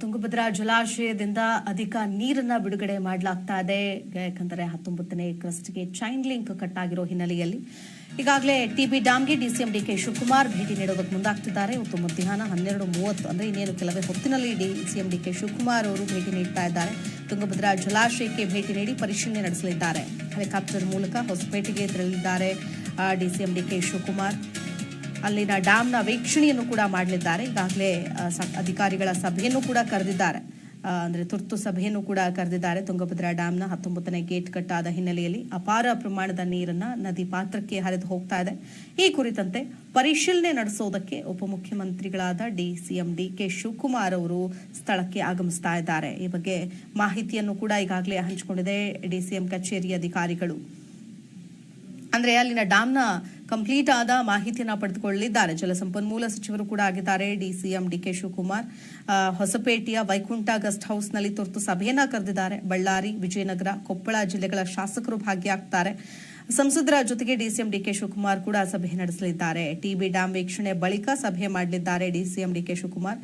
ತುಂಗಭದ್ರಾ ಜಲಾಶಯದಿಂದ ಅಧಿಕ ನೀರನ್ನ ಬಿಡುಗಡೆ ಮಾಡಲಾಗ್ತಾ ಇದೆ. ಯಾಕಂದರೆ ಹತ್ತೊಂಬತ್ತನೇ ಕ್ರಸ್ಟ್ಗೆ ಚೈನ್ ಲಿಂಕ್ ಕಟ್ ಆಗಿರೋ ಹಿನ್ನೆಲೆಯಲ್ಲಿ ಈಗಾಗಲೇ ಟಿಬಿ ಡ್ಯಾಮ್ಗೆ ಡಿಸಿಎಂ ಡಿಕೆ ಶಿವಕುಮಾರ್ ಭೇಟಿ ನೀಡೋದಕ್ಕೆ ಮುಂದಾಗ್ತಿದ್ದಾರೆ. ಇವತ್ತು ಮಧ್ಯಾಹ್ನ ಹನ್ನೆರಡು ಮೂವತ್ತು ಅಂದ್ರೆ ಇನ್ನೇನು ಕೆಲವೇ ಹೊತ್ತಿನಲ್ಲಿ ಡಿಸಿಎಂ ಡಿಕೆ ಶಿವಕುಮಾರ್ ಅವರು ಭೇಟಿ ನೀಡ್ತಾ ಇದ್ದಾರೆ. ತುಂಗಭದ್ರಾ ಜಲಾಶಯಕ್ಕೆ ಭೇಟಿ ನೀಡಿ ಪರಿಶೀಲನೆ ನಡೆಸಲಿದ್ದಾರೆ. ಹೆಲಿಕಾಪ್ಟರ್ ಮೂಲಕ ಹೊಸಪೇಟೆಗೆ ತೆರಳಿದ್ದಾರೆ ಡಿಸಿಎಂ ಡಿಕೆ ಶಿವಕುಮಾರ್. ಅಲ್ಲಿನ ಡ್ಯಾಮ್ನ ವೀಕ್ಷಣೆಯನ್ನು ಕೂಡ ಮಾಡಲಿದ್ದಾರೆ. ಈಗಾಗಲೇ ಅಧಿಕಾರಿಗಳ ಸಭೆಯನ್ನು ಕೂಡ ಕರೆದಿದ್ದಾರೆ. ಅಂದ್ರೆ ತುರ್ತು ಸಭೆಯನ್ನು ಕೂಡ ಕರೆದಿದ್ದಾರೆ. ತುಂಗಭದ್ರಾ ಡ್ಯಾಮ್ನ ಹತ್ತೊಂಬತ್ತನೇ ಗೇಟ್ ಕಟ್ಟಾದ ಹಿನ್ನೆಲೆಯಲ್ಲಿ ಅಪಾರ ಪ್ರಮಾಣದ ನೀರನ್ನ ನದಿ ಪಾತ್ರಕ್ಕೆ ಹರಿದು ಹೋಗ್ತಾ ಇದೆ. ಈ ಕುರಿತಂತೆ ಪರಿಶೀಲನೆ ನಡೆಸೋದಕ್ಕೆ ಉಪಮುಖ್ಯಮಂತ್ರಿಗಳಾದ D, CM D, K Shivakumar ಅವರು ಸ್ಥಳಕ್ಕೆ ಆಗಮಿಸ್ತಾ ಇದ್ದಾರೆ. ಈ ಬಗ್ಗೆ ಮಾಹಿತಿಯನ್ನು ಕೂಡ ಈಗಾಗಲೇ ಹಂಚಿಕೊಂಡಿದೆ ಡಿಸಿಎಂ ಕಚೇರಿ ಅಧಿಕಾರಿಗಳು. ಅಂದ್ರೆ ಅಲ್ಲಿನ ಡ್ಯಾಮ್ನ ಕಂಪ್ಲೀಟ್ ಆದ ಮಾಹಿತಿಯನ್ನು ಪಡೆದುಕೊಳ್ಳಲಿದ್ದಾರೆ. ಜಲಸಂಪನ್ಮೂಲ ಸಚಿವರು ಕೂಡ ಆಗಿದ್ದಾರೆ. ಡಿಸಿಎಂ ಡಿಕೆ ಶಿವಕುಮಾರ್ ಹೊಸಪೇಟೆಯ ವೈಕುಂಠ ಗೆಸ್ಟ್ ಹೌಸ್ನಲ್ಲಿ ತುರ್ತು ಸಭೆಯನ್ನ ಕರೆದಿದ್ದಾರೆ. ಬಳ್ಳಾರಿ, ವಿಜಯನಗರ, ಕೊಪ್ಪಳ ಜಿಲ್ಲೆಗಳ ಶಾಸಕರು ಭಾಗಿಯಾಗ್ತಾರೆ. ಸಂಸದರ ಜೊತೆಗೆ ಡಿಸಿಎಂ ಡಿಕೆ ಶಿವಕುಮಾರ್ ಕೂಡ ಸಭೆ ನಡೆಸಲಿದ್ದಾರೆ. ಟಿಬಿ ಡ್ಯಾಮ್ ವೀಕ್ಷಣೆ ಬಳಿಕ ಸಭೆ ಮಾಡಲಿದ್ದಾರೆ ಡಿಸಿಎಂ ಡಿಕೆ ಶಿವಕುಮಾರ್.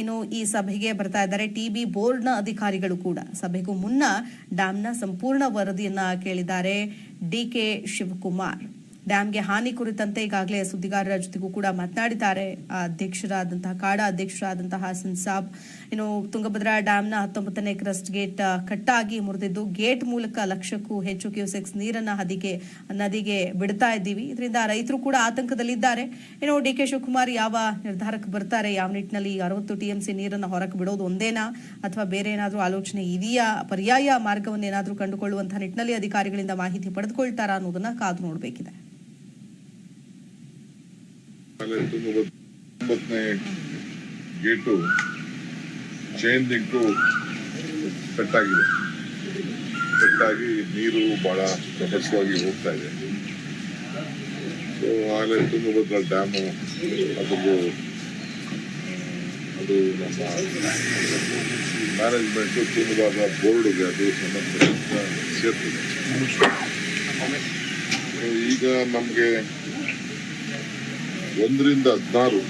ಇನ್ನು ಈ ಸಭೆಗೆ ಬರ್ತಾ ಇದ್ದಾರೆ ಟಿಬಿ ಬೋರ್ಡ್ನ ಅಧಿಕಾರಿಗಳು ಕೂಡ. ಸಭೆಗೂ ಮುನ್ನ ಡ್ಯಾಮ್ನ ಸಂಪೂರ್ಣ ವರದಿಯನ್ನ ಕೇಳಿದ್ದಾರೆ ಡಿಕೆ ಶಿವಕುಮಾರ್. ಡ್ಯಾಮ್ಗೆ ಹಾನಿ ಕುರಿತಂತೆ ಈಗಾಗಲೇ ಸುದ್ದಿಗಾರರ ಜೊತೆಗೂ ಕೂಡ ಮಾತನಾಡಿದ್ದಾರೆ. ಅಧ್ಯಕ್ಷರಾದಂತಹ, ಕಾಡ ಅಧ್ಯಕ್ಷರಾದಂತಹ ಹಸನ್ ಸಾಬ್. ಇನ್ನು ತುಂಗಭದ್ರಾ ಡ್ಯಾಮ್ನ ಹತ್ತೊಂಬತ್ತನೇ ಕ್ರಸ್ಟ್ ಗೇಟ್ ಕಟ್ಟಾಗಿ ಮುರಿದಿದ್ದು, ಗೇಟ್ ಮೂಲಕ ಲಕ್ಷಕ್ಕೂ ಹೆಚ್ಚು ಕ್ಯೂಸೆಕ್ಸ್ ನೀರನ್ನ ಹದಿಗೆ, ನದಿಗೆ ಬಿಡ್ತಾ ಇದ್ದೀವಿ. ಇದರಿಂದ ರೈತರು ಕೂಡ ಆತಂಕದಲ್ಲಿದ್ದಾರೆ. ಇನ್ನು ಡಿ ಕೆ ಶಿವಕುಮಾರ್ ಯಾವ ನಿರ್ಧಾರಕ್ಕೆ ಬರ್ತಾರೆ? ಯಾವ ನಿಟ್ಟಿನಲ್ಲಿ ಅರವತ್ತು ಟಿಎಂಸಿ ನೀರನ್ನ ಹೊರಕ್ಕೆ ಬಿಡೋದು ಒಂದೇನಾ? ಅಥವಾ ಬೇರೆ ಏನಾದರೂ ಆಲೋಚನೆ ಇದೆಯಾ? ಪರ್ಯಾಯ ಮಾರ್ಗವನ್ನು ಏನಾದರೂ ಕಂಡುಕೊಳ್ಳುವಂತಹ ನಿಟ್ಟಿನಲ್ಲಿ ಅಧಿಕಾರಿಗಳಿಂದ ಮಾಹಿತಿ ಪಡೆದುಕೊಳ್ತಾರಾ ಅನ್ನೋದನ್ನ ಕಾದು ನೋಡಬೇಕಿದೆ. ತುಂಗಭದ್ರನೇ ಗೇಟು ಚೈನ್ ಲಿಂಕು ಕಟ್ಟಾಗಿದೆ ಕಟ್ಟಾಗಿ ನೀರು ಬಹಳ ರಭಸವಾಗಿ ಹೋಗ್ತಾ ಇದೆ. ಸೊ ಆಮೇಲೆ ತುಂಗಭದ್ರಾ ಡ್ಯಾಮು ಅದು ಅದು ನಮ್ಮ ಮ್ಯಾನೇಜ್ಮೆಂಟು ತುಂಗಭದ್ರಾ ಬೋರ್ಡ್ಗೆ ಅದು ಸಂಬಂಧಪಟ್ಟ ಸೇರ್ತದೆ. ಈಗ ನಮಗೆ ಒಂದರಿಂದ ಹದಿನಾರು.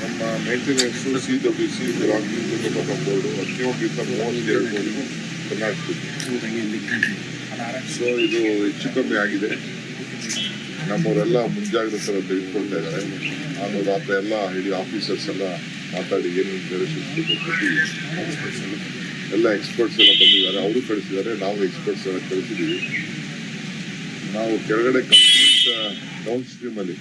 ನಮ್ಮ ಮೇಂಟೆನೆನ್ಸ್ ಸಿ ಡಬ್ಲ್ಯೂ ಸಿ ಗ್ರಾಮೀಣ ಬೋರ್ಡು ಹದಿನೇಳರಿಂದ ಮೂವತ್ತೆರಡು ಕರ್ನಾಟಕ ಸೊ ಇದು ಹೆಚ್ಚು ಕಮ್ಮಿ ಆಗಿದೆ. ನಮ್ಮವರೆಲ್ಲ ಮುಂಜಾಗ್ರತೆ ತೆಗೆದುಕೊಳ್ತಾ ಇದ್ದಾರೆ. ನಾನು ರಾತ್ರಿ ಎಲ್ಲ ಇಡೀ ಆಫೀಸರ್ಸ್ ಎಲ್ಲ ಮಾತಾಡಿ ಏನೇನು ಬೇರೆ ಎಲ್ಲ ಎಕ್ಸ್ಪರ್ಟ್ಸ್ ಎಲ್ಲ ಬಂದಿದ್ದಾರೆ. ಅವರು ಕಳಿಸಿದ್ದಾರೆ. ನಾವು ಎಕ್ಸ್ಪರ್ಟ್ಸ್ ಎಲ್ಲ ಕಳಿಸಿದ್ದೀವಿ. ನಾವು ಕೆಳಗಡೆ ಕಂಪ್ಲೀಟ್ ಡೌನ್ ಸ್ಟ್ರೀಮ್ ಅಲ್ಲಿ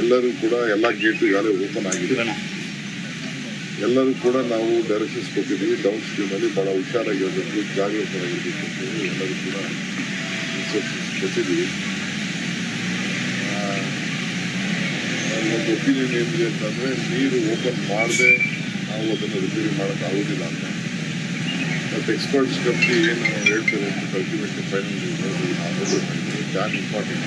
ಎಲ್ಲರೂ ಕೂಡ ಎಲ್ಲ ಗೇಟ್ ಈಗಾಗಲೇ ಓಪನ್ ಆಗಿದೆ. ಎಲ್ಲರೂ ಕೂಡ ನಾವು ಡೈರೆಕ್ಷನ್ಸ್ ಕೊಟ್ಟಿದ್ದೀವಿ. ಡೌನ್ ಸ್ಟ್ರೀಮ್ ಅಲ್ಲಿ ಬಹಳ ಹುಷಾರಾಗಿರಬೇಕು ಜಾಗೃತರಾಗಿರ್ಬೇಕು ಎಲ್ಲರೂ ಕೂಡ ಇನ್ಸ್ಟ್ರಕ್ಷನ್ಸ್ ಕೊಟ್ಟಿದ್ದೀವಿ. ಒಂದು ಒಪಿನಿಯನ್ ಏನಿದೆ ಅಂತಂದ್ರೆ ನೀರು ಓಪನ್ ಮಾಡದೆ ನಾವು ಅದನ್ನು ರಿಪೇರಿ ಮಾಡೋಕ್ಕಾಗೋದಿಲ್ಲ ಆಗೋದಿಲ್ಲ ಅಂತ. ಮತ್ತು ಎಕ್ಸ್ಪರ್ಟ್ಸ್ ಕಮಿಟಿ ಏನು ಹೇಳ್ತಾರೆ ಅಂತ ಅಲ್ಟಿಮೇಟ್ಲಿ ಫೈನಲ್ ಡ್ಯಾಮ್ ಇಂಪಾರ್ಟೆಂಟ್